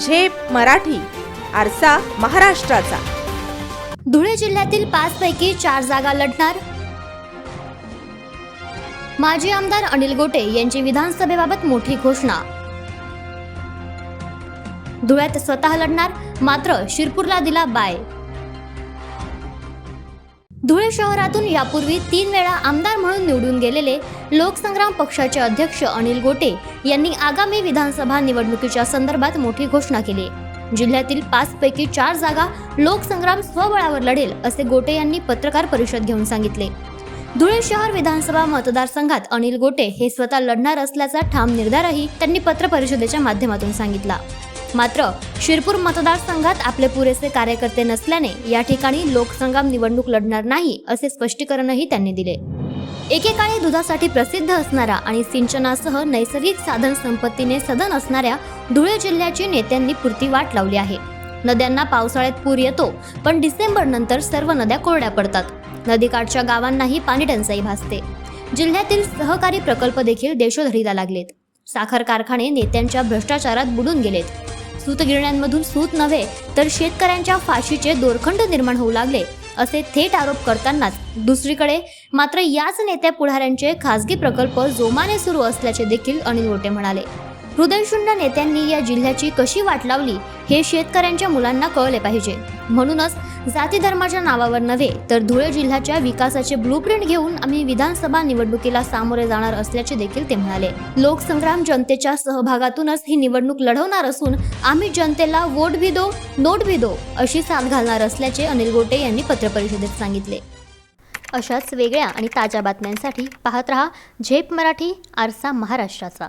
झेप मराठी आरसा महाराष्ट्राचा. धुळे जिल्ह्यातील पाच पैकी चार जागा लढणार. माजी आमदार अनिल गोटे यांची विधानसभेबाबत मोठी घोषणा. धुळ्यात स्वतः लढणार मात्र शिरपूरला दिला बाय. धुळे शहरातून यापूर्वी तीन वेळा आमदार म्हणून निवडून गेलेले लोकसंग्राम पक्षाचे अध्यक्ष अनिल गोटे यांनी आगामी विधानसभा निवडणुकीच्या संदर्भात मोठी घोषणा केली. जिल्ह्यातील पाच पैकी चार जागा लोकसंग्राम स्वबळावर लढेल असे गोटे यांनी पत्रकार परिषद घेऊन सांगितले. धुळे शहर विधानसभा मतदारसंघात अनिल गोटे हे स्वतः लढणार असल्याचा ठाम निर्धारही त्यांनी पत्रपरिषदेच्या माध्यमातून सांगितला. मात्र शिरपूर मतदारसंघात आपले पुरेसे कार्यकर्ते नसल्याने या ठिकाणी लोकसंग्राम निवडणूक लढणार नाही असे स्पष्टीकरणही त्यांनी दिले. एकेकाळी दुधासाठी प्रसिद्ध असणारा आणि सिंचनासह नैसर्गिक साधन संपत्तीने सदन असणाऱ्या धुळे जिल्ह्याची नेत्यांनी पुरती वाट लावली आहे. नद्यांना पावसाळ्यात पूर येतो पण डिसेंबर नंतर सर्व नद्या कोरड्या पडतात. नदीकाठच्या गावांनाही पाणी टंचाई भासते. जिल्ह्यातील सहकारी प्रकल्प देखील देशोधरीला लागलेत. साखर कारखाने नेत्यांच्या भ्रष्टाचारात बुडून गेलेत. सूतगिरण्यांमधून सूत नव्हे तर शेतकऱ्यांच्या फाशीचे दोरखंड निर्माण होऊ लागले असे थेट आरोप करतानाच. दुसरीकडे मात्र याच नेत्या पुढाऱ्यांचे खासगी प्रकल्प जोमाने सुरू असल्याचे देखील अनिल गोटे म्हणाले. हृदयशून्य नेत्यांनी या जिल्ह्याची कशी वाट लावली हे शेतकऱ्यांच्या मुलांना कळले पाहिजे. म्हणूनच जाती धर्माच्या नावावर नव्हे तर धुळे जिल्ह्याच्या विकासाचे ब्लूप्रिंट घेऊन आम्ही विधानसभा निवडणुकीला सामोरे जाणार असल्याचे देखील ते म्हणाले. लोकसंग्राम जनतेच्या सहभागातूनच ही निवडणूक लढवणार असून आम्ही जनतेला वोट भी दो नोट भी दो अशी साथ घालणार असल्याचे अनिल गोटे यांनी पत्रपरिषदेत सांगितले. अशाच वेगळ्या आणि ताज्या बातम्यांसाठी पाहत रहा झेप मराठी आरसा महाराष्ट्राचा.